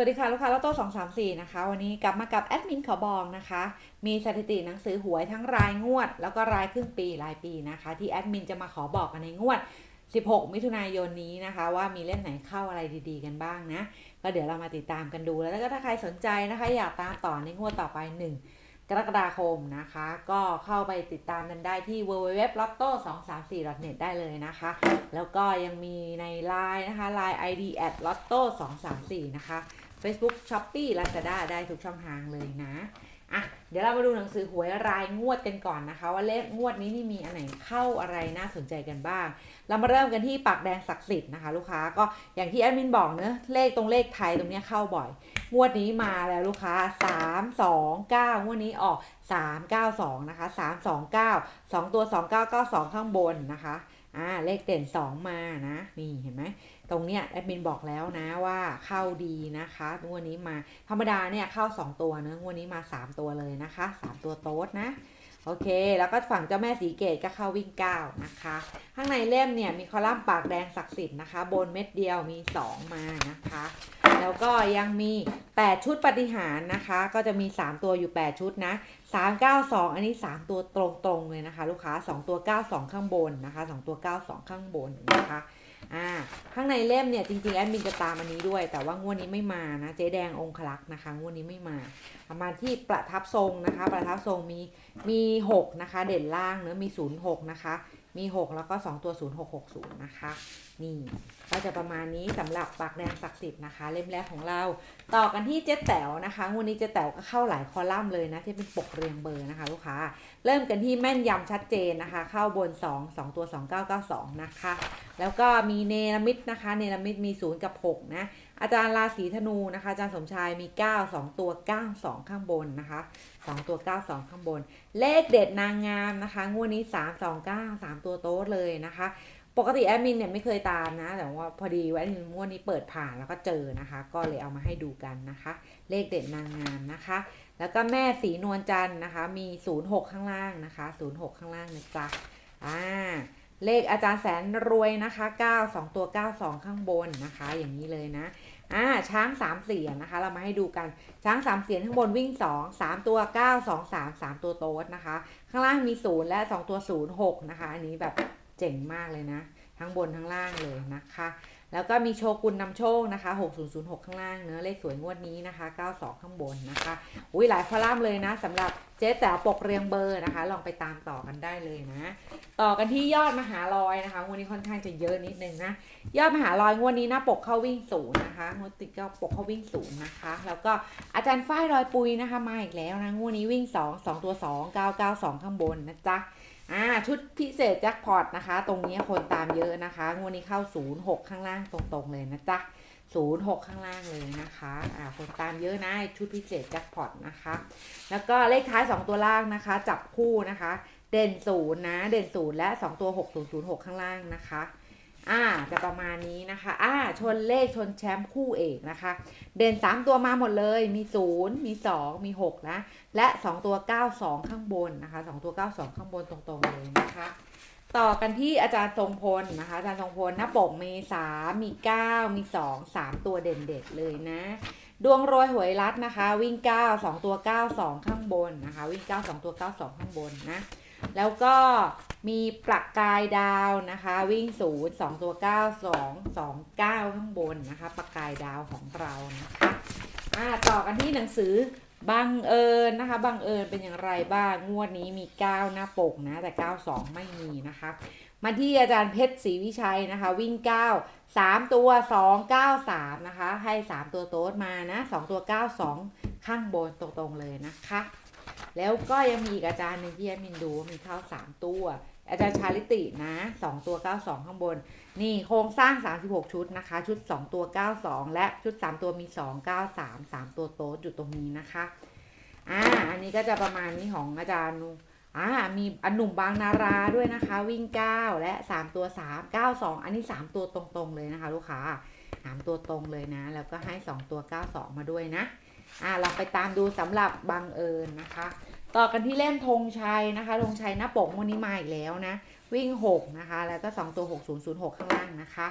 วัสดีค่ะ ลูกค้าลอตโต้สองสามสี่นะคะ วันนี้กลับมากับแอดมินขอบองนะคะ มีสถิติหนังสือหวยทั้งรายงวด แล้วก็รายครึ่งปีรายปีนะคะ ที่แอดมินจะมาขอบอกกันในงวด 16 มิถุนายนนี้นะคะ ว่ามีเล่มไหนเข้าอะไรดีๆกันบ้างนะ ก็เดี๋ยวเรามาติดตามกันดูแล้วก็ถ้าใครสนใจนะคะ อยากตามต่อในงวดต่อไป 1 กรกฎาคมนะคะ ก็เข้าไปติดตามกันได้ที่ www.lotto234.net ได้เลยนะคะ แล้วก็ยังมีใน Line นะคะ Line ID at lotto 234นะคะ Facebook Shopee Lazada ได้ทุกช่องทางเลยนะอะเดี๋ยวเรามาดูหนังสือหวยรายงวดกันก่อนนะคะ ว่าเลขงวดนี้นี่มีอันไหนเข้าอะไรน่าสนใจกันบ้าง เรามาเริ่มกันที่ปากแดงศักดิ์สิทธิ์นะคะ ลูกค้าก็อย่างที่แอดมินบอกเนอะเลขตรงเลขไทยตรงเนี้ยเข้าบ่อย งวดนี้มาแล้วลูกค้า 3 2 9 งวดนี้ออก 3 9 2 นะคะ 3 2 9 2 ตัว 2 9 9 2 ข้างบนนะคะ อ่าเลขเด่น 2 มานะนี่เห็นไหมตรงเนี้ยแอดมินบอกแล้วนะว่าเข้าดีนะคะงวดนี้มาธรรมดาเนี่ยเข้า 2 ตัวเนะงวดนี้มา 3 ตัวเลยนะคะ 3 ตัวโต๊ดนะโอเค แล้วก็ฝั่งเจ้าแม่สีเกตก็เข้าวิ่ง 9 นะคะ ข้างในเล่มเนี่ยมีคอลัมน์ปากแดงศักดิ์สิทธิ์นะคะ บนเม็ดเดียวมี 2 มานะคะ แล้วก็ยังมี 8 ชุดปฏิหารนะคะ ก็จะมี 3 ตัวอยู่ 8 ชุดนะ 392 อันนี้ 3 ตัวตรงๆเลยนะคะ ลูกค้า 2 ตัว 92 ข้างบนนะคะ2ตัว 92 ข้างบนนะคะอ่าข้างในเล่มเนี่ยจริงๆแอดมินจะตามอันนี้ด้วย แต่ว่างวดนี้ไม่มานะเจ๊แดงองคลักษ์นะคะงวดนี้ไม่มา ประมาณที่ประทับทรงนะคะ ประทับทรงมีมี6นะคะ เด่นล่างเนื้อมี 06 นะคะ มี 6 แล้วก็ 2 ตัว 0660 นะคะ นี่ก็จะประมาณนี้สำหรับปากแดงศักดิ์สิทธิ์นะคะ เล่มแรกของเรา ต่อกันที่เจ๊แต๋วนะคะงวดนี้เจ๊แต๋วก็เข้าหลายคอลัมน์เลยนะที่เป็นปกเรียงเบอร์นะคะลูกค้า เริ่มกันที่แม่นยำชัดเจนนะคะ เข้าบน 2 2 ตัว 2992 นะคะ แล้วก็มีเนรมิตนะคะ เนรมิตมี 0 กับ 6 นะ อาจารย์ราศีธนูนะคะ อาจารย์สมชายมี 9 2 ตัว 92 ข้างบนนะคะ 2 ตัว 92 ข้างบน เลขเด็ดนางงามนะคะงวดนี้ 3 2 9 3 ตัวโต๊ดเลยนะคะ ปกติแอดมินเนี่ยไม่เคยตามนะ แต่ว่าพอดีว่าแอดมินงวดนี้เปิดผ่านแล้วก็เจอนะคะ ก็เลยเอามาให้ดูกันนะคะ เลขเด็ดนางงามนะคะ แล้วก็แม่สีนวลจันทร์นะคะ มี 06 ข้างล่างนะคะ 06 ข้างล่างนะจ๊ะอ่าเลขอาจารย์แสนรวยนะคะ 9 2 ตัว 92 ข้างบนนะคะ อย่างนี้เลยนะอ่าช้าง3เสียนนะคะ เรามาให้ดูกันช้าง3เสียนข้างบนวิ่ง2 3ตัว9 2 3 3ตัวโต๊ดนะคะ ข้างล่างมี0และ2ตัว0 6นะคะ อันนี้แบบ เจ๋งมากเลยนะ ทั้งบนทั้งล่างเลยนะคะ แล้วก็มีโชกุนนำโชคนะคะ 6006 ข้างล่างเนื้อเลขสวยงวดนี้นะคะ 92 ข้างบนนะคะ อุ้ยหลายคอลัมน์เลยนะสำหรับเจ๊แต๋วปกเรียงเบอร์นะคะ ลองไปตามต่อกันได้เลยนะ ต่อกันที่ยอดมหาลอยนะคะงวดนี้ค่อนข้างจะเยอะนิดนึงนะ ยอดมหาลอยงวดนี้หน้าปกเข้าวิ่งศูนย์นะคะงวดติดก็ปกเข้าวิ่งศูนย์นะคะ แล้วก็อาจารย์ฝ้ายรอยปุยนะคะมาอีกแล้วนะงวดนี้วิ่ง 2 2 ตัว 2 9 9 2 ข้างบนนะจ๊ะ อ่าชุดพิเศษแจ็คพอตนะคะ ตรงนี้คนตามเยอะนะคะ งวดนี้เข้า 06 ข้างล่างตรงๆเลยนะจ๊ะ06 ข้างล่างเลยนะคะอ่าคนตามเยอะนะชุดพิเศษแจ็คพอตนะคะ แล้วก็เลขท้าย 2 ตัวล่างนะคะ จับคู่นะคะ เด่นศูนย์นะ เด่นศูนย์และ 2 ตัว 6006 ข้างล่างนะคะ อ่าจะประมาณนี้นะคะ อ่า ชนเลขชนแชมป์คู่เอกนะคะ เด่น 3 ตัวมาหมดเลย มี 0 มี 2 มี 6 นะ และ 2 ตัว 92 ข้างบนนะคะ 2 ตัว 92 ข้างบนตรงๆเลยนะคะ ต่อกันที่อาจารย์ทรงพลนะคะ อาจารย์ทรงพลหน้าปกมี 3 มี 9 มี 2 3 ตัวเด่นๆเลยนะ ดวงโรยหวยรัดนะคะ วิ่ง 9 2 ตัว 92 ข้างบนนะคะ วิ่ง 9 2 ตัว 92 ข้างบนนะ แล้วก็มีประกกายดาวนะคะ วิ่งศูนย์สองตัวเก้าสองสองเก้าข้างบนนะคะประกายดาวของเรานะคะอ่าต่อกันที่หนังสือบังเอิญนะคะบังเอิญเป็นอย่างไรบ้างงวดนี้มี 9 หน้าปกนะ แต่ 92 ไม่มีนะคะ มาที่อาจารย์เพชรศรีวิชัยนะคะ วิ่ง 9 3 ตัว 2 9 3 นะคะ ให้ 3 ตัวโต๊ดมานะ 2 ตัว 92 ข้างบนตรงๆเลยนะคะ แล้วก็ยังมีอีกอาจารย์หนึ่งที่แอดมินดูมีข้า3ตัว อาจารย์ชาลิตินะ2ตัว92ข้างบน นี่โครงสร้าง36ชุดนะคะ ชุด2ตัว92และชุด3ตัวมี2 93 3ตัวโต๊ดอยู่ตรงนี้นะคะอ่าอันนี้ก็จะประมาณนี้ของอาจารย์นุอ่ามีอันหนุ่มบางนาราด้วยนะคะ วิ่ง9และ3ตัว3 92อันนี้3ตัวตรงๆเลยนะคะ ลูกค้า3ตัวตรงเลยนะ แล้วก็ให้2ตัว92มาด้วยนะอ่าเราไปตามดูสำหรับบังเอิญนะคะ ต่อกันที่เล่มธงชัยนะคะธงชัยหน้าปกวันนี้มาอีกแล้วนะ วิ่ง 6 นะคะ แล้วก็ 2 ตัว 6006 ข้างล่างนะคะ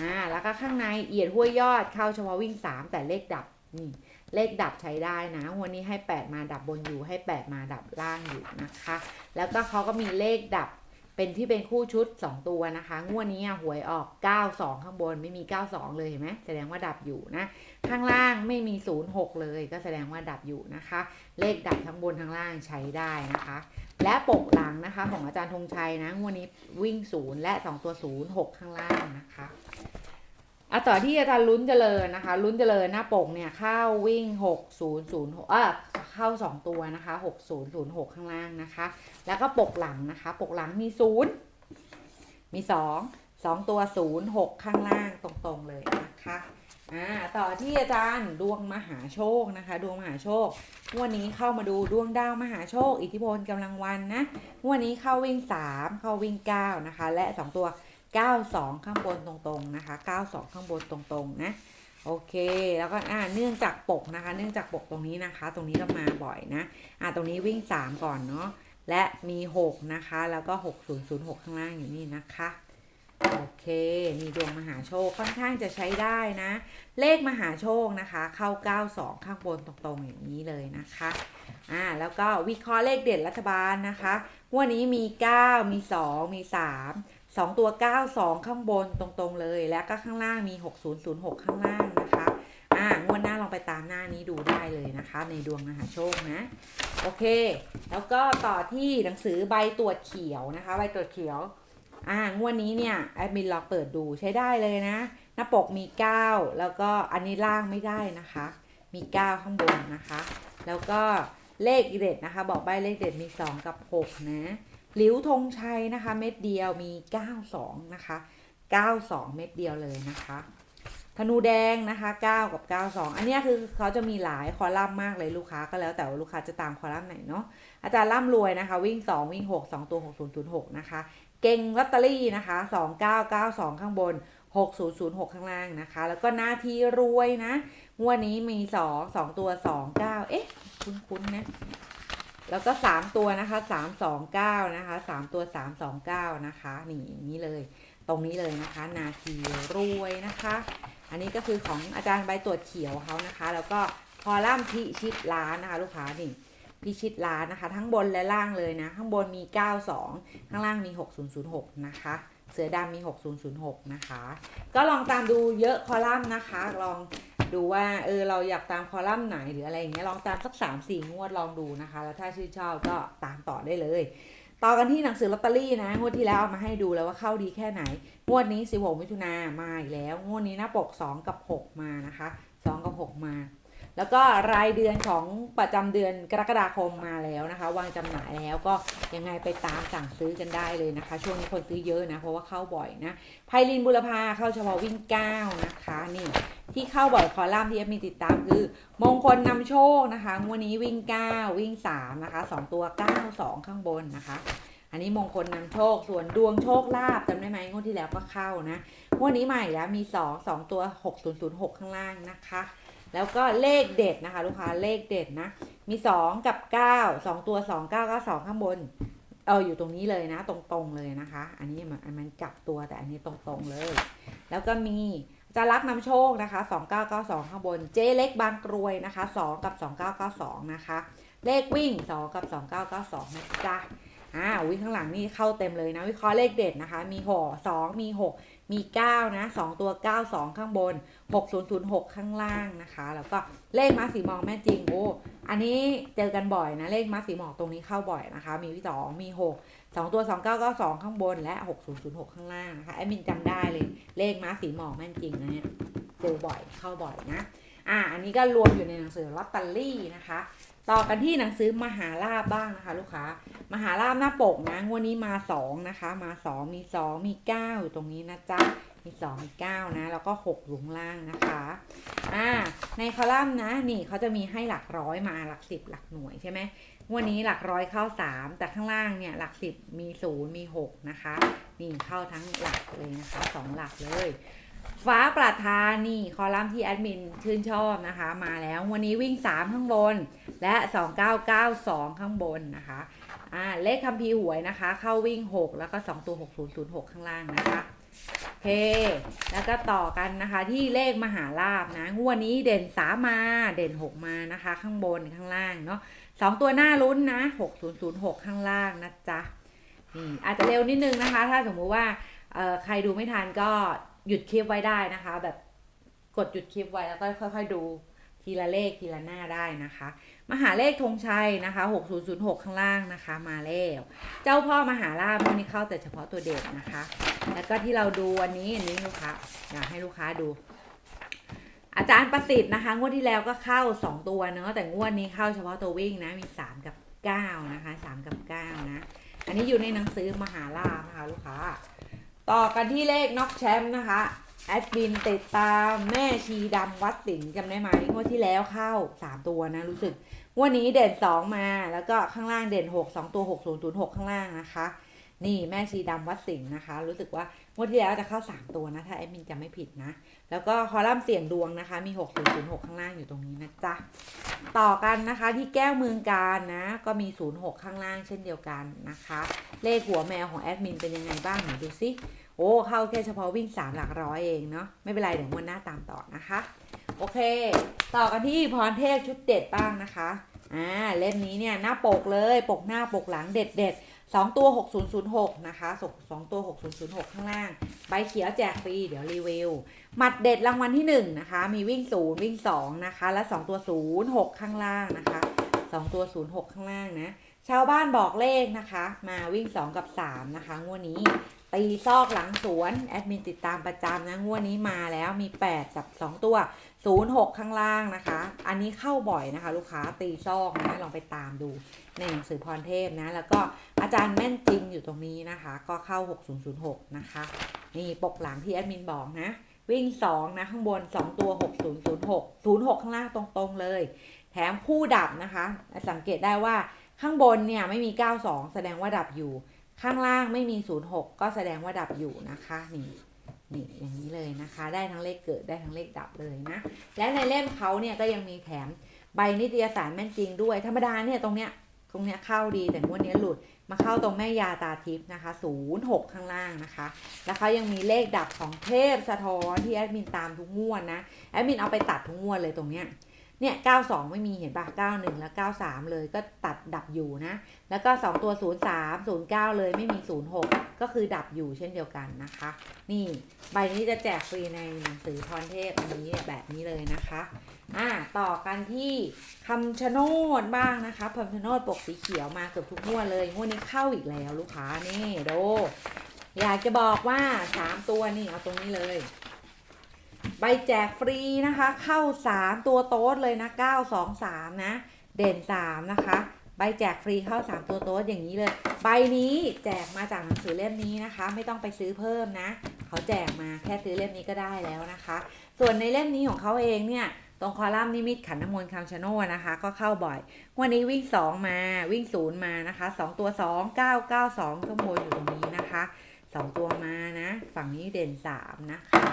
อ่าแล้วก็ข้างในเอียดห้วยยอดเข้าเฉพาะวิ่ง 3 แต่เลขดับนี่เลขดับใช้ได้นะวันนี้ให้ 8 มาดับบนอยู่ให้ 8 มาดับล่างอยู่นะคะ แล้วก็เขาก็มีเลขดับ เป็นที่เป็นคู่ชุด 2 ตัวนะคะ งวดนี้หวยออก 92 ข้างบนไม่มี 92 เลยเห็นไหมแสดงว่าดับอยู่นะ ข้างล่างไม่มี 06 เลยก็แสดงว่าดับอยู่นะคะ เลขดับทั้งบนทั้งล่างใช้ได้นะคะ และปกหลังนะคะของอาจารย์ธงชัยนะ งวดนี้วิ่ง 0 และ 2 ตัว 0 6 ข้างล่างนะคะอะต่อที่อาจารย์ลุ้นเจริญนะคะ ลุ้นเจริญหน้าปกเนี่ยเข้าวิ่ง 6006อะ เข้า 2 ตัวนะคะ 6006 ข้างล่างนะคะ แล้วก็ปกหลังนะคะ ปกหลังมี 0 มี 2 2 ตัว 0 6 ข้างล่างตรงๆเลยนะคะอ่าต่อที่อาจารย์ดวงมหาโชคนะคะ ดวงมหาโชควันนี้เข้ามาดูดวงดาวมหาโชค อิทธิพลกำลังวันนะวันนี้เข้าวิ่ง 3 เข้าวิ่ง 9 นะคะ และ 2 ตัว 92 ข้างบนตรงๆนะคะ 92 ข้างบนตรงๆนะ โอเค แล้วก็อ่าเนื่องจากปกนะคะ เนื่องจากปกตรงนี้นะคะ ตรงนี้ก็มาบ่อยนะอ่าตรงนี้วิ่ง 3 ก่อนเนาะและมี 6 นะคะ แล้วก็ 6006 ข้างล่างอยู่นี่นะคะ โอเค มีดวงมหาโชคค่อนข้างจะใช้ได้นะ เลขมหาโชคนะคะ เข้า 92 ข้างบนตรงๆอย่างนี้เลยนะคะอ่าแล้วก็วิเคราะห์เลขเด่นรัฐบาลนะคะงวันนี้มี 9 มี 2 มี 3 2ตัว 92 ข้างบนตรงๆเลย แล้วก็ข้างล่างมี 6006 ข้างล่างนะคะ อ่างวดหน้าลองไปตามหน้านี้ดูได้เลยนะคะ ในดวงมหาโชคนะ โอเค แล้วก็ต่อที่หนังสือใบตรวจเขียวนะคะ ใบตรวจเขียว อ่างวดนี้เนี่ยแอดมินลองเปิดดูใช้ได้เลยนะ หน้าปกมี 9 แล้วก็อันนี้ล่างไม่ได้นะคะ มี 9 ข้างบนนะคะ แล้วก็เลขเด็ดนะคะ บอกใบเลขเด็ดมี 2 กับ 6 นะ หลิวธงชัยนะคะ เม็ดเดียวมี 92 นะคะ 92 เม็ดเดียวเลยนะคะธนูแดงนะคะ 9 กับ 92 อันนี้คือเขาจะมีหลายคอลัมน์มากเลยลูกค้าก็แล้วแต่ว่าลูกค้าจะตามคอลัมน์ไหนเนาะอาจารย์ร่ำรวยนะคะ วิ่ง 2 วิ่ง 6 2 ตัว 6006 นะคะ เก่งลอตเตอรี่นะคะ 2992 ข้างบน 6006 ข้างล่างนะคะ แล้วก็หน้าที่รวยนะงวดนี้มี 2 2 ตัว 29 เอ๊ะ คุ้นๆนะ แล้วก็สามตัวนะคะสามสองเก้านะคะสามตัวสามสองเก้านะคะนี่อย่างนี้เลย ตรงนี้เลยนะคะ นาทีรวยนะคะ อันนี้ก็คือของอาจารย์ใบตรวจเขียวเขานะคะ แล้วก็คอลัมน์พิชิตล้านนะคะ ลูกค้านี่ พิชิตล้านนะคะ ทั้งบนและล่างเลยนะ ข้างบนมี 92 ข้างล่างมี 6006 นะคะ เสือดำมี 6006 นะคะ ก็ลองตามดูเยอะคอลัมน์นะคะ ลองดูว่าเออเราอยากตามคอลัมน์ไหนหรืออะไรอย่างเงี้ยลองตามสัก 3 4 งวดลองดูนะคะ แล้วถ้าชื่นชอบก็ตามต่อได้เลยต่อกันที่หนังสือลอตเตอรี่นะ งวดที่แล้วเอามาให้ดูแล้วว่าเข้าดีแค่ไหน งวดนี้ 16 มิถุนามาอีกแล้ว งวดนี้หน้าปก 2 กับ 6 มานะคะ 2 กับ 6 มา แล้วก็รายเดือนของประจำเดือนกรกฎาคมมาแล้วนะคะ วางจำหน่ายแล้วก็ยังไงไปตามสั่งซื้อกันได้เลยนะคะ ช่วงนี้คนซื้อเยอะนะ เพราะว่าเข้าบ่อยนะไพลินบุรพาเข้าเฉพาะวิ่ง9นะคะนี่ที่เข้าบ่อยคอลัมน์ที่เอฟมีติดตามคือ มงคลนำโชคนะคะงวดนี้วิ่ง 9 วิ่ง 3 นะคะ 2 ตัว 92 ข้างบนนะคะ อันนี้มงคลนำโชคส่วนดวงโชคลาภจำได้ไหมงวดที่แล้วก็เข้านะงวดนี้ใหม่แล้วมี 2 2 ตัว 6006 ข้างล่างนะคะ แล้วก็เลขเด็ดนะคะ ลูกค้าเลขเด็ดนะ มี 2 กับ 9 2 ตัว 2 9 9 2 ข้างบน เอออยู่ตรงนี้เลยนะ ตรงๆเลยนะคะ อันนี้มันมันกลับตัวแต่อันนี้ตรงๆเลย แล้วก็มีจะรักนำโชคนะคะ 2992 ข้างบน เจ๊เล็กบางกรวยนะคะ 2 กับ 2992 นะคะ เลขวิ่ง 2 กับ 2992นะจ๊ะอ่าวิ่งข้างหลังนี่เข้าเต็มเลยนะ วิเคราะห์เลขเด็ดนะคะ มีหสองมี 6 มี 9 นะ 2 ตัว 92 ข้างบน 6006 ข้างล่างนะคะ แล้วก็เลขมาสีมองแม่จริงโอ้อันนี้เจอกันบ่อยนะ เลขมาสีมองตรงนี้เข้าบ่อยนะคะ มีสองมี 6 2 ตัว 2992 ข้างบนและ 6006 ข้างล่างนะคะแอดมินจำได้เลยเลขมาสีหมอกแม่นจริงนะเนี่ยเจอบ่อยเข้าบ่อยนะอ่าอันนี้ก็รวมอยู่ในหนังสือลอตเตอรี่นะคะ ต่อกันที่หนังสือมหาลาบบ้างนะคะ ลูกค้า มหาลาบหน้าปกนะงวดนี้มา2นะคะ มา2มี2มี9อยู่ตรงนี้นะจ๊ะมี2มี9นะ แล้วก็6อยู่ข้างล่างนะคะอ่าในคอลัมน์นะนี่เขาจะมีให้หลักร้อยมาหลักสิบหลักหน่วยใช่ไหมวันนี้หลักร้อยเข้า3แต่ข้างล่างเนี่ยหลักสิบมี0มี6นะคะนี่เข้าทั้งหลักเลยนะคะสองหลักเลย ฟ้าประธานนี่ คอลัมน์ที่แอดมินชื่นชอบนะคะ มาแล้ววันนี้วิ่ง 3 ข้างบน และ 2992 ข้างบนนะคะอ่าเลขคัมภีร์หวยนะคะ เข้าวิ่ง 6 แล้วก็ 2 ตัว 6006 ข้างล่างนะคะโอเค แล้วก็ต่อกันนะคะที่เลขมหาลาบนะงวดนี้เด่นสามมาเด่นหกมานะคะ ข้างบนข้างล่างเนาะสองตัวหน้าลุ้นนะหกศูนย์ศูนย์หกข้างล่างนะจ๊ะนี่อาจจะเร็วนิดนึงนะคะ ถ้าสมมุติว่าใครดูไม่ทันก็ หยุดคลิปไว้ได้นะคะ แบบกดหยุดคลิปไว้แล้วก็ค่อย ๆ ดูทีละเลขทีละหน้าได้นะคะ มหาเลขธงชัยนะคะ 6006 ข้างล่างนะคะ มาแล้ว เจ้าพ่อมหาลาภวันนี้เข้าแต่เฉพาะตัวเด็กนะคะ แล้วก็ที่เราดูวันนี้อันนี้ลูกค้าอยากให้ลูกค้าดู อาจารย์ประสิทธิ์นะคะ งวดที่แล้วก็เข้า 2 ตัวเนาะแต่งวดนี้เข้าเฉพาะตัววิ่งนะมี 3 กับ 9 นะคะ 3 กับ 9 นะ อันนี้อยู่ในหนังสือมหาลาภนะคะลูกค้า ต่อกันที่เลขน็อกแชมป์นะคะแอดบินติดตามแม่ชีดำวัดสิงห์จำได้ไหมงวดที่แล้วเข้า 3 ตัวนะ รู้สึกงวดนี้เด่น 2 มาแล้วก็ข้างล่างเด่น 6 2 ตัว 6 0 0 6 ข้างล่างนะคะ นี่แม่ชีดำวัดสิงห์นะคะ รู้สึกว่า งวดที่แล้วจะเข้า 3 ตัวนะถ้าแอดมินจะไม่ผิดนะ แล้วก็คอลัมน์เสี่ยงดวงนะคะ มี 6 0 0 6 ข้างล่างอยู่ตรงนี้นะจ๊ะ ต่อกันนะคะที่แก้วเมืองการนะ ก็มี 06 ข้างล่างเช่นเดียวกันนะคะ เลขหัวแมวของแอดมินเป็นยังไงบ้างไหนดูซิโอ้ เข้าแค่เฉพาะวิ่ง 3 หลักร้อยเองเนาะไม่เป็นไรเดี๋ยววันหน้าตามต่อนะคะ โอเค ต่อกันที่พรเทพชุดเด็ดบ้างนะคะอ่าเล่มนี้เนี่ยหน้าปกเลยปกหน้าปกหลังเด็ดเด็ด สองตัว 6006 นะคะสองสองตัว 6006 ข้างล่าง ใบเขียวแจกฟรี เดี๋ยวรีวิว หมัดเด็ดรางวัลที่ 1 นะคะ มีวิ่ง 0 วิ่ง 2 นะคะ และ 2 ตัว 06 ข้างล่างนะคะ 2 ตัว 06 ข้างล่างนะ ชาวบ้านบอกเลขนะคะ มาวิ่ง 2 กับ 3 นะคะ งวดนี้ ตีซอกหลังสวน แอดมินติดตามประจำนะ งวดนี้มาแล้วมี 8 กับ 2 ตัว 06 ข้างล่างนะคะ อันนี้เข้าบ่อยนะคะ ลูกค้าตีซอกนะ ลองไปตามดู ในหนังสือพรเทพนะ แล้วก็อาจารย์แม่นจริงอยู่ตรงนี้นะคะ ก็เข้า 6006 นะคะ นี่ปกหลังที่แอดมินบอกนะ วิ่ง 2 นะ ข้างบน 2 ตัว 6006 06 ข้างล่างตรงๆเลย แถมคู่ดับนะคะ สังเกตได้ว่าข้างบนเนี่ยไม่มี 92 แสดงว่าดับอยู่ ข้างล่างไม่มี 06 ก็แสดงว่าดับอยู่นะคะนี่นี่อย่างนี้เลยนะคะ ได้ทั้งเลขเกิดได้ทั้งเลขดับเลยนะ และในเล่มเขาเนี่ยก็ยังมีแถมใบนิตยสารแม่นจริงด้วย ธรรมดาเนี่ยตรงเนี้ย ตรงเนี้ยเข้าดีแต่งวดนี้หลุดมาเข้าตรงแม่ยาตาทิพย์นะคะ 06 ข้างล่างนะคะ แล้วเขายังมีเลขดับของเทพสะท้อนที่แอดมินตามทุกงวดนะ แอดมินเอาไปตัดทุกงวดเลยตรงเนี้ย เนี่ย92ไม่มีเห็นปะ91แล้ว93เลยก็ตัดดับอยู่นะ แล้วก็2ตัว03 09เลยไม่มี06ก็คือดับอยู่เช่นเดียวกันนะคะ นี่ใบนี้จะแจกฟรีในหนังสือพรเทพอันนี้แบบนี้เลยนะคะอ่าต่อกันที่คำชะโนดบ้างนะคะคำชะโนดปกสีเขียวมาเกือบทุกงวดเลยงวดนี้เข้าอีกแล้วลูกค้านี่โดอยากจะบอกว่า3ตัวนี่เอาตรงนี้เลย ใบแจกฟรีนะคะ เข้า 3 ตัวโต๊ดเลยนะ 9 2 3 นะ เด่น 3 นะคะ ใบแจกฟรีเข้า 3 ตัวโต๊ดอย่างนี้เลย ใบนี้แจกมาจากหนังสือเล่มนี้นะคะ ไม่ต้องไปซื้อเพิ่มนะ เขาแจกมาแค่ซื้อเล่มนี้ก็ได้แล้วนะคะ ส่วนในเล่มนี้ของเขาเองเนี่ยตรงคอลัมน์นิมิตขันน้ำมนต์คำชะโนดนะคะ ก็เข้าบ่อย วันนี้วิ่ง 2 มาวิ่ง 0 มานะคะ 2 ตัว 2 9 9 2ข้างบนอยู่ตรงนี้นะคะ 2ตัวมานะ ฝั่งนี้เด่น3นะคะ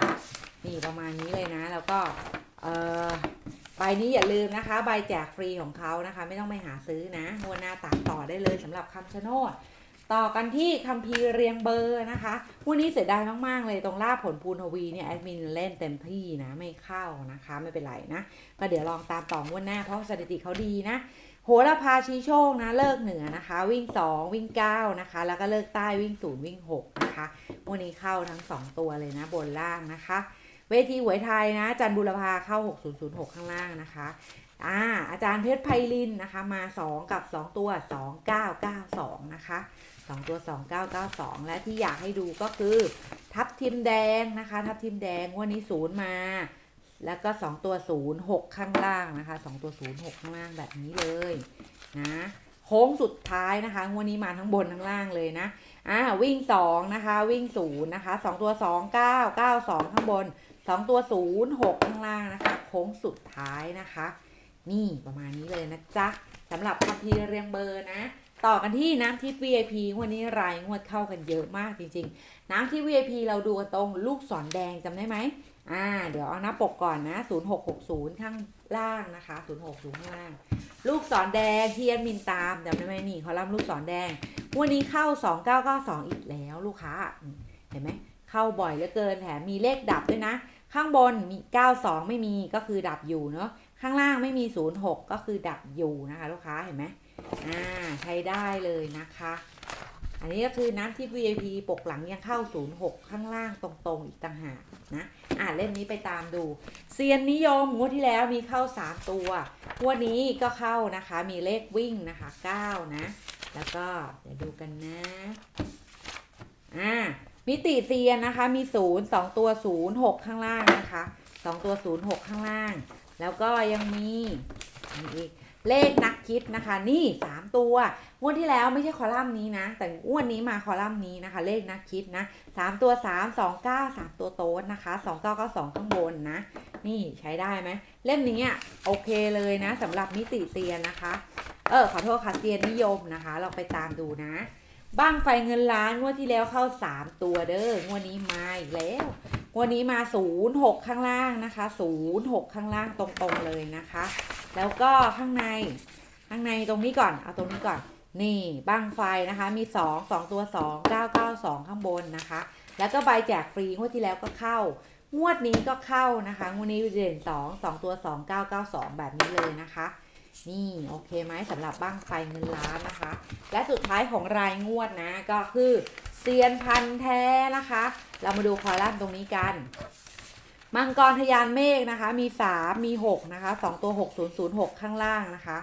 นี่ประมาณนี้เลยนะ แล้วก็เออใบนี้อย่าลืมนะคะ ใบแจกฟรีของเขานะคะ ไม่ต้องไปหาซื้อนะงวดหน้าตามต่อได้เลยสำหรับคำชะโนดต่อกันที่คัมภีร์เรียงเบอร์นะคะวันนี้เสียดายมากๆเลยตรงล่าผลภูนทวีเนี่ยแอดมินเล่นเต็มที่นะ ไม่เข้านะคะ ไม่เป็นไรนะ ก็เดี๋ยวลองตามต่องวดหน้าเพราะสถิติเขาดีนะ โหระพาชี้โชคนะเลิกเหนือนะคะ วิ่ง 2 วิ่ง 9 นะคะ แล้วก็เลิกใต้วิ่ง 0 วิ่ง 6 นะคะวันนี้เข้าทั้ง 2 ตัวเลยนะ บนล่างนะคะ เวทีหวยไทยนะจันบุรพาเข้า 6006 ข้างล่างนะคะอ่าอาจารย์เพชรไพลินนะคะมา 2 กับ 2 ตัว 2992 นะคะ 2 ตัว 2992 และที่อยากให้ดูก็คือ ทับทิมแดงนะคะ ทับทิมแดงวันนี้ศูนย์มา แล้วก็2ตัว0 6ข้างล่างนะคะ2ตัว0 6ข้างล่างแบบนี้เลยนะโค้งสุดท้ายนะคะงวันนี้มาทั้งบนทั้งล่างเลยนะอ่าวิ่ง2นะคะวิ่ง0นะคะ2ตัว2 9 9 2ข้างบน2ตัว0 6ข้างล่างนะคะโค้งสุดท้ายนะคะ นี่ประมาณนี้เลยนะจ๊ะสำหรับคัมภีร์เรียงเบอร์นะต่อกันที่น้ำทิพย์ VIP วันนี้รายงวดเข้ากันเยอะมากจริง ๆ น้ำที่ VIP เราดูกันตรงลูกศรแดงจำได้ไหม อ่า เดี๋ยวเอาหน้าปกก่อนนะ 0660 ข้างล่างนะคะ 060ข้างล่าง ลูกศรแดงเที่แอดมินตามจำได้ไหมนี่เขาล่ำลูกศรแดง วันนี้เข้า 2992 อีกแล้วลูกค้า เห็นไหม เข้าบ่อยเหลือเกินแถมมีเลขดับด้วยนะ ข้างบนมี 92 ไม่มีก็คือดับอยู่เนาะ ข้างล่างไม่มี 06 ก็คือดับอยู่นะคะ ลูกค้า เห็นไหมอ่า ใช้ได้เลยนะคะ อันนี้ก็คือน้ำที่ VIP ปกหลังยังเข้า 06 ข้างล่างตรงๆ อีกต่างหากนะอ่าเล่มนี้ไปตามดูเซียนนิยมงวดที่แล้วมีเข้า 3 ตัวงวดนี้ก็เข้านะคะ มีเลขวิ่งนะคะ 9 นะ แล้วก็เดี๋ยวดูกันนะอ่ามิติเซียนนะคะ มี 0 2 ตัว 0 6 ข้างล่างนะคะ 2 ตัว 0 6 ข้างล่าง แล้วก็ยังมีมีอีก เลขนักคิดนะคะ นี่ 3 ตัวงวดที่แล้วไม่ใช่คอลัมน์นี้นะ แต่งวดนี้มาคอลัมน์นี้นะคะ เลขนักคิดนะ3ตัว 3 2 9 3 ตัวโต๊ดนะคะ2 9 9 2ข้างบนนะ นี่ใช้ได้ไหมเล่มนี้อะโอเคเลยนะสำหรับมิติเซียนนะคะ เออขอโทษค่ะเซียนนิยมนะคะ เราไปตามดูนะบ้างไฟเงินล้านงวดที่แล้วเข้า 3 ตัวเด้องวดนี้มาอีกแล้ว วดนี้มา 0 6 ข้างล่างนะคะ 0 6 ข้างล่างตรงๆเลยนะคะ แล้วก็ข้างในข้างในตรงนี้ก่อนเอาตรงนี้ก่อนนี่บ้างไฟนะคะมี 2 2 ตัว 2 9 9 2 ข้างบนนะคะ แล้วก็ใบแจกฟรีงวดที่แล้วก็เข้างวดนี้ก็เข้านะคะ งวดนี้เด่น2 2 ตัว 2 9 9 2 แบบนี้เลยนะคะ นี่โอเคไหมสำหรับบ้างไฟเงินล้านนะคะ และสุดท้ายของรายงวดนะก็คือเซียนพันแท้นะคะ เรามาดูคอลัมน์ตรงนี้กัน มังกรทยานเมฆนะคะ มี3มี6นะคะ2ตัว6006ข้างล่างนะคะ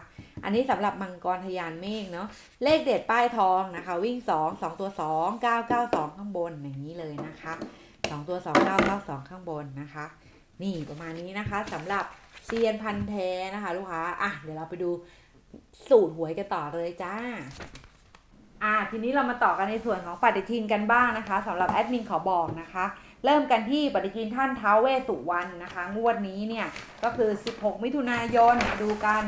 อันนี้สำหรับมังกรทยานเมฆเนาะเลขเด็ดป้ายทองนะคะ วิ่ง2 2ตัว2 992ข้างบนอย่างนี้เลยนะคะ2ตัว2 992ข้างบนนะคะ นี่ประมาณนี้นะคะสำหรับ เซียนพันแท้นะคะ ลูกค้า อะ เดี๋ยวเราไปดูสูตรหวยกันต่อเลยจ้า อ่าทีนี้เรามาต่อกันในส่วนของปฏิทินกันบ้างนะคะสำหรับแอดมินขอบอกนะคะ เริ่มกันที่ปฏิทินท่านท้าวเวสุวรรณนะคะ งวดนี้เนี่ยก็คือ 16 มิถุนายนดูกัน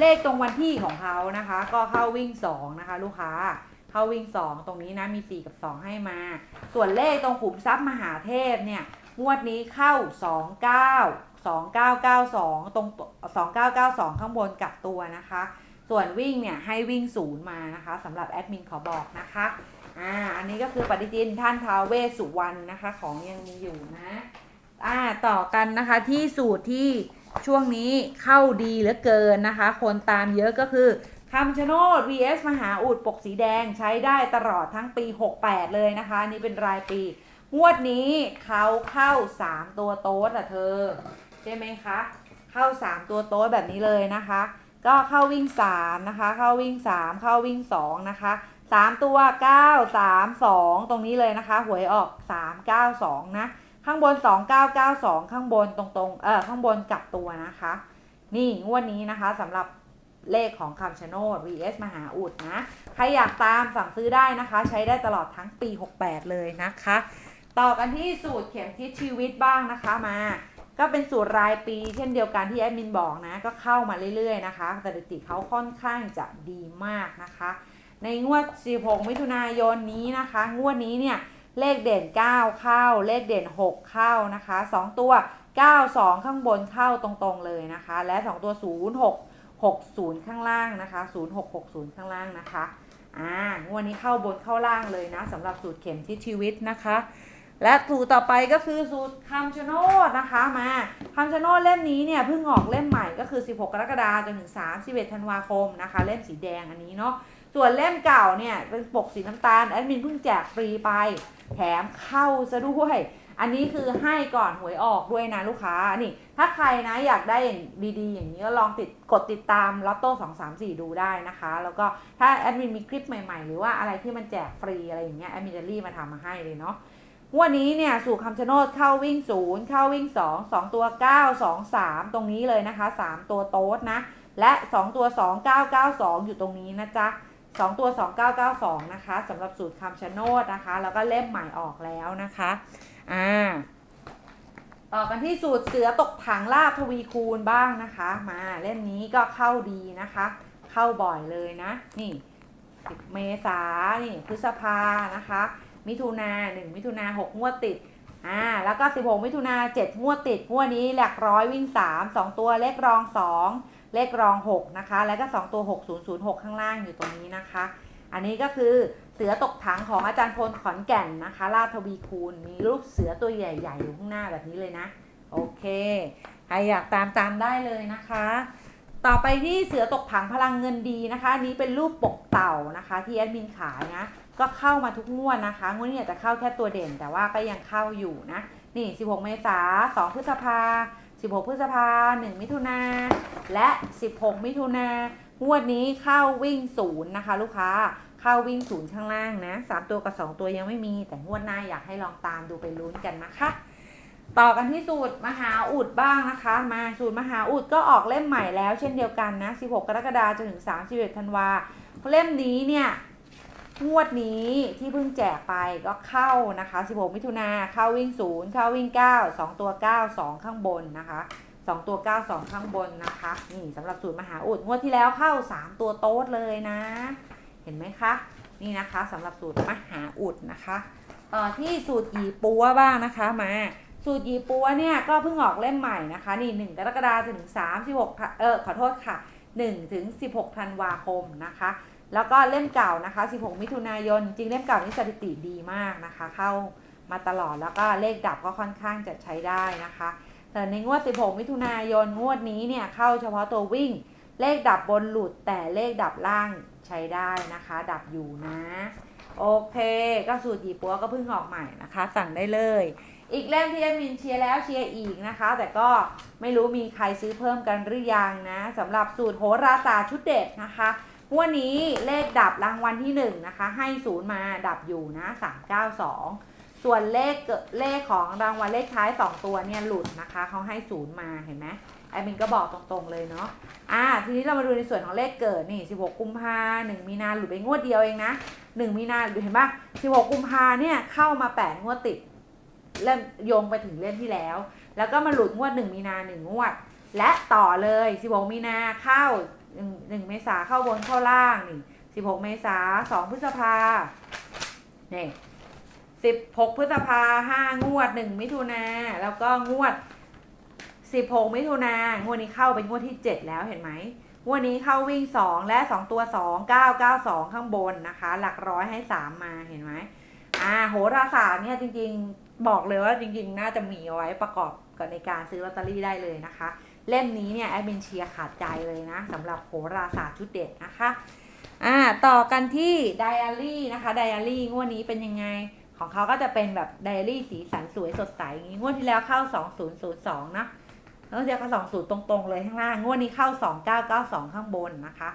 เลขตรงวันที่ของเขานะคะ ก็เข้าวิ่ง 2 นะคะ ลูกค้าเข้าวิ่ง 2 ตรงนี้นะมี 4 กับ 2 ให้มา ส่วนเลขตรงขุมทรัพย์มหาเทพเนี่ยงวดนี้เข้า 29 2992 ตรง 2992 ข้างบนกับตัวนะคะ ส่วนวิ่งเนี่ยให้วิ่งศูนย์มานะคะสำหรับแอดมินขอบอกนะคะ อ่า อันนี้ก็คือปฏิทินท่านท้าวเวสสุวรรณนะคะ ของยังมีอยู่นะ อ่า ต่อกันนะคะที่สูตรที่ช่วงนี้เข้าดีเหลือเกินนะคะ คนตามเยอะก็คือคำชะโนด vs มหาอุดปกสีแดงใช้ได้ตลอดทั้งปี 68 เลยนะคะนนี่เป็นรายปี งวดนี้เขาเข้า 3 ตัวโต๊ดอะเธอ ใช่ไหมคะ เข้า 3 ตัวโต๊แบบนี้เลยนะคะ ก็เข้าวิ่ง 3 นะคะ เข้าวิ่ง 3 เข้าวิ่ง 2 นะคะ 3 ตัว 9 3 2 ตรงนี้เลยนะคะ หวยออก 3 9 2 นะ ข้างบน 2 9 9 2 ข้างบนตรงๆ เออข้างบนกลับตัวนะคะ นี่งวดนี้นะคะสำหรับเลขของคำชะโนด vs มหาอุดนะ ใครอยากตามสั่งซื้อได้นะคะ ใช้ได้ตลอดทั้งปี 68 เลยนะคะ ต่อกันที่สูตรเข็มทิศชีวิตบ้างนะคะมา ก็เป็นสูตรรายปีเช่นเดียวกันที่แอดมินบอกนะ ก็เข้ามาเรื่อยๆนะคะสถิติเขาค่อนข้างจะดีมากนะคะ ในงวด 16 มิถุนายนนี้นะคะ งวดนี้เนี่ยเลขเด่น 9 เข้า เลขเด่น 6 เข้านะคะ 2 ตัว 92 ข้างบนเข้าตรงๆเลยนะคะ และ 2 ตัว 06 60 ข้างล่างนะคะ 0660 ข้างล่างนะคะอ่างวดนี้เข้าบนเข้าล่างเลยนะสำหรับสูตรเข็มทิศชีวิตนะคะ และสูตรต่อไปก็คือสูตรคำชะโนดนะคะมาคำชะโนดเล่มนี้เนี่ยเพิ่งออกเล่มใหม่ก็คือ 16 กรกฎาคมจนถึง 31 ธันวาคมนะคะ เล่มสีแดงอันนี้เนาะส่วนเล่มเก่าเนี่ยเป็นปกสีน้ำตาลแอดมินเพิ่งแจกฟรีไป แถมเข้าซะด้วยอันนี้คือให้ก่อนหวยออกด้วยนะลูกค้านี่ ถ้าใครนะอยากได้อย่างดีๆ อย่างนี้ก็ลองติดกดติดตามลอตโต้2 3 4ดูได้นะคะ แล้วก็ถ้าแอดมินมีคลิปใหม่ๆ หรือว่าอะไรที่มันแจกฟรีอะไรอย่างเงี้ยแอดมินจะรีบมาทำมาให้เลยเนาะ วันนี้เนี่ยสู่คำชะโนดเข้าวิ่งศูนย์เข้าวิ่งสองสองตัวเก้าสองสามตรงนี้เลยนะคะสามตัวโต๊ดนะ และสองตัวสองเก้าเก้าสองอยู่ตรงนี้นะจ๊ะสองตัวสองเก้าเก้าสองนะคะสำหรับสูตรคำชะโนดนะคะ แล้วก็เล่มใหม่ออกแล้วนะคะอ่าต่อกันที่สูตรเสือตกถังลาบทวีคูณบ้างนะคะ มาเล่มนี้ก็เข้าดีนะคะ เข้าบ่อยเลยนะ นี่ 10 เมษานี่พฤษภานะคะ มิถุนาหนึ่งมิถุนาหกงวดติดอ่าแล้วก็16มิถุนาเจ็ดงวดติดงวดนี้หลักร้อยวิ่ง3 2ตัวเลขรอง2เลขรอง6นะคะ แล้วก็2ตัว6006ข้างล่างอยู่ตรงนี้นะคะ อันนี้ก็คือเสือตกถังของอาจารย์พลขอนแก่นนะคะลาทวีคูณมีรูปเสือตัวใหญ่ๆอยู่ข้างหน้าแบบนี้เลยนะ โอเคใครอยากตามตามได้เลยนะคะ ต่อไปที่เสือตกถังพลังเงินดีนะคะอันนี้เป็นรูปปกเต่านะคะ ที่แอดมินขายนะ ก็เข้ามาทุกงวดนะคะ งวดนี้อาจจะเข้าแค่ตัวเด่น แต่ว่าก็ยังเข้าอยู่นะ นี่ 16 เมษา2พฤษภา 16 พฤษภา 1 มิถุนาและ 16 มิถุนางวดนี้เข้าวิ่งศูนย์นะคะ ลูกค้าเข้าวิ่งศูนย์ข้างล่างนะสามตัวกับ2ตัวยังไม่มี แต่งวดหน้าอยากให้ลองตามดูไปลุ้นกันนะคะ ต่อกันที่สูตรมหาอุดบ้างนะคะ มาสูตรมหาอุดก็ออกเล่มใหม่แล้วเช่นเดียวกันนะ 16 กรกฎาคมจนถึง 31 ธันวาเล่มนี้เนี่ย งวดนี้ที่เพิ่งแจกไปก็เข้านะคะ 16 มิถุนาเข้าวิ่ง 0 เข้าวิ่ง 9 2 ตัว 9 2 ข้างบนนะคะ 2 ตัว 9 2 ข้างบนนะคะ นี่สำหรับสูตรมหาอุดงวดที่แล้วเข้า 3 ตัวโต๊ดเลยนะ เห็นไหมคะ นี่นะคะสำหรับสูตรมหาอุดนะคะ ต่อที่สูตรหยีปัวบ้างนะคะมา สูตรหยีปัวเนี่ยก็เพิ่งออกเล่มใหม่นะคะ นี่ 1 กรกฎาคมถึง36เออขอโทษค่ะ1ถึง16ธันวาคมนะคะ แล้วก็เล่มเก่านะคะ 16 มิถุนายน จริงเล่มเก่านี่สถิติดีมากนะคะ เข้ามาตลอดแล้วก็เลขดับก็ค่อนข้างจะใช้ได้นะคะ แต่ในงวด 16 มิถุนายนงวดนี้เนี่ยเข้าเฉพาะตัววิ่ง เลขดับบนหลุดแต่เลขดับล่างใช้ได้นะคะ ดับอยู่นะ โอเค ก็สูตรหยีปัวก็เพิ่งออกใหม่นะคะ สั่งได้เลย อีกเล่มที่แอดมินเชียร์แล้วเชียร์อีกนะคะ แต่ก็ไม่รู้มีใครซื้อเพิ่มกันหรือยังนะสำหรับสูตรโหราศาสตร์ชุดเด็ดนะคะ งวันนี้เลขดับรางวัลที่1นะคะ ให้ศูนย์มาดับอยู่นะ 392 ส่วนเลขเกิดเลขของรางวัลเลขท้าย 2 ตัวเนี่ยหลุดนะคะเขาให้ศูนย์มาเห็นไหมแอดมินก็บอกตรงๆเลยเนาะอ่าทีนี้เรามาดูในส่วนของเลขเกิดนี่ 16 กุมภา1มีนาหลุดไปงวดเดียวเองนะ 1 มีนาหลุดเห็นปะ16 กุมภาเนี่ยเข้ามา 8 งวดติดเริ่มโยงไปถึงเล่มที่แล้ว แล้วก็มาหลุดงวด 1 มีนา 1 งวด และต่อเลย 16 มีนาเข้า 1 1เมษาเข้าบนเข้าล่างนี่16เมษา2พฤษภาเนี่16พฤษภา5งวด1มิถุนาแล้วก็งวด16มิถุนางวดนี้เข้าเป็นงวดที่7แล้วเห็นไหมงวดนี้เข้าวิ่ง2และ2ตัว2 9 9 2ข้างบนนะคะ หลักร้อยให้3มาเห็นไหมอ่าโหราศาสตร์เนี่ยจริงๆบอกเลยว่าจริงๆ น่าจะมีเอาไว้ประกอบกับในการซื้อลอตเตอรี่ได้เลยนะคะ เล่มนี้เนี่ยแอดมินเชียร์ขาดใจเลยนะสำหรับโหราศาสตร์ชุดเด็ดนะคะอ่าต่อกันที่ไดอารี่นะคะไดอารี่งวดนี้เป็นยังไงของเขาก็จะเป็นแบบไดอารี่สีสันสวยสดใสอย่างนี้งวดที่แล้วเข้า 2002นะแล้วเดียวก็20 ตรงๆเลยข้างล่างงวดนี้เข้า 2992 ข้างบนนะคะ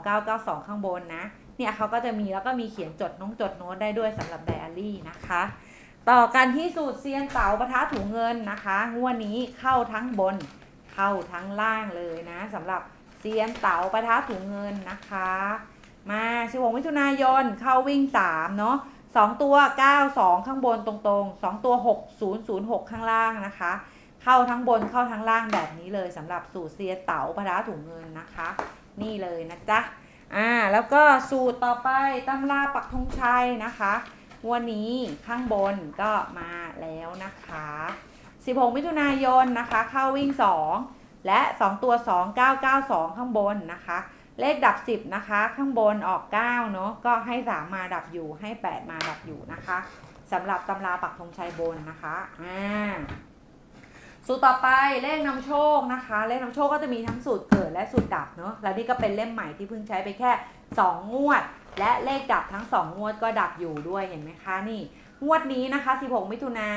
2992 ข้างบนนะ เนี่ยเขาก็จะมีแล้วก็มีเขียนจดน้องจดโน้ตได้ด้วยสำหรับไดอารี่นะคะ ต่อกันที่สูตรเซียนเต๋าปะทะถุงเงินนะคะ งวดนี้เข้าทั้งบน เข้าทั้งล่างเลยนะสำหรับเซียนเต๋าปะทะถุงเงินนะคะ มา 16 มิถุนายนเข้าวิ่ง 3 เนาะ2 ตัว 92 ข้างบนตรงๆ 2 ตัว 6006 ข้างล่างนะคะ เข้าทั้งบนเข้าทั้งล่างแบบนี้เลยสำหรับสูตรเซียนเต๋าปะทะถุงเงินนะคะ นี่เลยนะจ๊ะอ่าแล้วก็สูตรต่อไปตำราปักธงชัยนะคะวันนี้ข้างบนก็มาแล้วนะคะ 16 มิถุนายนนะคะ เข้าวิ่ง 2 และ 2 ตัว 2 992 ข้างบนนะคะ เลขดับ 10 นะคะ ข้างบนออก 9 เนาะก็ให้ 3 มาดับอยู่ให้ 8 มาดับอยู่นะคะสำหรับตำราปักธงชัยบนนะคะอ่าสูตรต่อไปเลขนำโชคนะคะ เลขนำโชคก็จะมีทั้งสูตรเกิดและสูตรดับเนาะแล้วนี่ก็เป็นเล่มใหม่ที่เพิ่งใช้ไปแค่ 2 งวด และเลขดับทั้ง 2 งวดก็ดับอยู่ด้วยเห็นไหมคะนี่ งวดนี้นะคะ 16 มิถุนา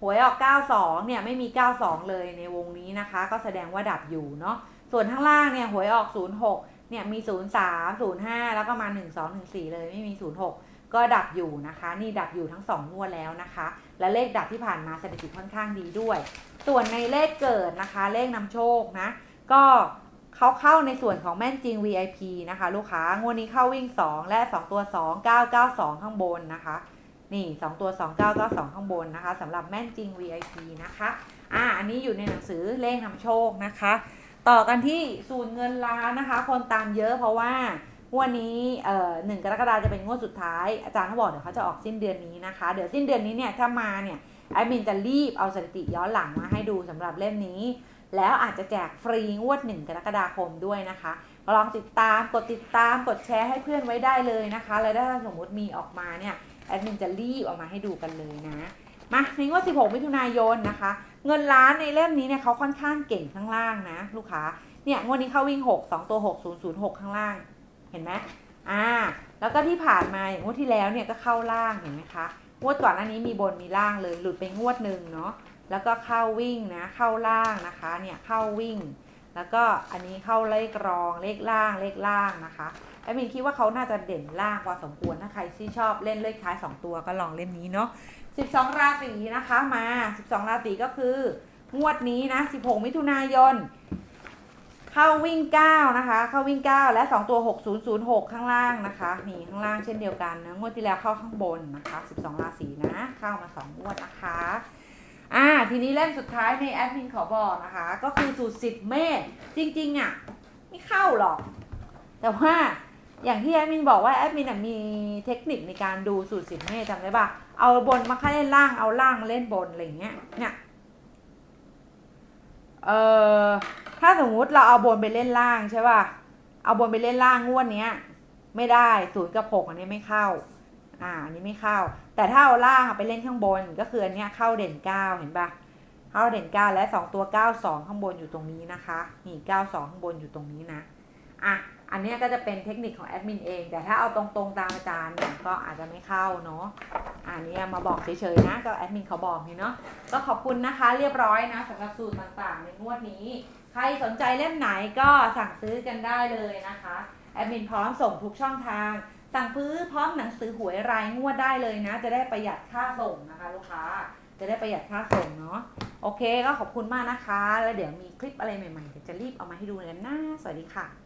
หวยออก 92 เนี่ยไม่มี 92 เลยในวงนี้นะคะ ก็แสดงว่าดับอยู่เนาะ ส่วนข้างล่างเนี่ยหวยออก 06 เนี่ยมี 03 05 แล้วก็มา 12 14 เลยไม่มี 06 ก็ดับอยู่นะคะ นี่ดับอยู่ทั้ง 2 งวดแล้วนะคะ และเลขดับที่ผ่านมาสถิติค่อนข้างดีด้วย ส่วนในเลขเกิดนะคะ เลขนำโชคนะ ก็เขาเข้าในส่วนของแม่นจริง VIP นะคะ ลูกค้างวดนี้เข้าวิ่ง 2 และ 2 ตัว 2 992 ข้างบนนะคะ นี่ 2 ตัว 2 992 ข้างบนนะคะสำหรับแม่นจริง VIP นะคะอ่าอันนี้อยู่ในหนังสือเลขนำโชคนะคะ ต่อกันที่สูตรเงินล้านนะคะ คนตามเยอะเพราะว่างวดนี้เอ่อหนึ่งกรกฎาคมจะเป็นงวดสุดท้าย อาจารย์เขาบอกเดี๋ยวเขาจะออกสิ้นเดือนนี้นะคะ เดี๋ยวสิ้นเดือนนี้เนี่ยถ้ามาเนี่ยแอดมินจะรีบเอาสถิติย้อนหลังมาให้ดูสำหรับเล่มนี้ แล้วอาจจะแจกฟรีงวด1กรกฎาคมด้วยนะคะลองติดตามกดติดตามกดแชร์ให้เพื่อนไว้ได้เลยนะคะ แล้วถ้าสมมติมีออกมาเนี่ย แอดมินจะรีบเออกมาให้ดูกันเลยนะ มาในงวด 16 มิถุนายนนะคะ เงินล้านในเล่มนี้เนี่ยเขาค่อนข้างเก่งข้างล่างนะ ลูกค้า เนี่ยงวดนี้เข้าวิ่ง 6 2 ตัว 6 0 0 6 ข้างล่าง เห็นไหมอ่า แล้วก็ที่ผ่านมาอย่างงวดที่แล้วเนี่ยก็เข้าล่างเห็นไหมคะ งวดก่อนหน้านี้มีบนมีล่างเลย หลุดไปงวดหนึ่งเนาะ แล้วก็เข้าวิ่งนะ เข้าล่างนะคะ เนี่ยเข้าวิ่ง แล้วก็อันนี้เข้าเลขรองเลขล่างเลขล่างนะคะ แอดมินคิดว่าเขาน่าจะเด่นล่างพอสมควรถ้าใครที่ชอบเล่นเลขท้าย2ตัวก็ลองเล่มนี้เนาะ12 ราศีนะคะมา 12 ราศีก็คืองวดนี้นะ 16 มิถุนายน เข้าวิ่ง 9 นะคะ เข้าวิ่ง 9 และ 2 ตัว 6006 ข้างล่างนะคะ นี่ข้างล่างเช่นเดียวกันนะ งวดที่แล้วเข้าข้างบนนะคะ 12 ราศีนะ เข้ามา 2 งวดนะคะ อ่า ทีนี้เล่มสุดท้ายในแอดมินขอบอกนะคะ ก็คือสูตรสิบเมษจริงๆอะ ไม่เข้าหรอก แต่ว่า อย่างที่แอดมินบอกว่าแอดมินมีเทคนิคในการดูสูตรสิบเมษจำได้ปะเอาบนมาเข้าเล่นล่างเอาล่างมาเล่นบนอะไรเงี้ยเนี่ยเออถ้าสมมุติเราเอาบนไปเล่นล่างใช่ป่ะเอาบนไปเล่นล่างงวดเนี้ย ไม่ได้ศูนย์กับหกอันนี้ไม่เข้า อ่าอันนี้ไม่เข้า แต่ถ้าเอาล่างไปเล่นข้างบนก็คืออันเนี้ยเข้าเด่นเก้าเห็นปะเข้าเด่นเก้าและสองตัวเก้าสองข้างบนอยู่ตรงนี้นะคะ นี่เก้าสองข้างบนอยู่ตรงนี้นะอะ อันนี้ก็จะเป็นเทคนิคของแอดมินเอง แต่ถ้าเอาตรงๆตามอาจารย์เนี่ยก็อาจจะไม่เข้าเนาะอันนี้มาบอกเฉยๆนะ ก็แอดมินเขาบอกนี่เนาะก็ขอบคุณนะคะเรียบร้อยนะสำหรับสูตรต่างๆ ในงวดนี้ ใครสนใจเล่มไหนก็สั่งซื้อกันได้เลยนะคะแอดมินพร้อมส่งทุกช่องทาง สั่งซื้อพร้อมหนังสือหวยรายงวดได้เลยนะ จะได้ประหยัดค่าส่งนะคะ ลูกค้าจะได้ประหยัดค่าส่งเนาะโอเคก็ขอบคุณมากนะคะ แล้วเดี๋ยวมีคลิปอะไรใหม่ๆเดี๋ยวจะรีบเอามาให้ดูกันนะสวัสดีค่ะ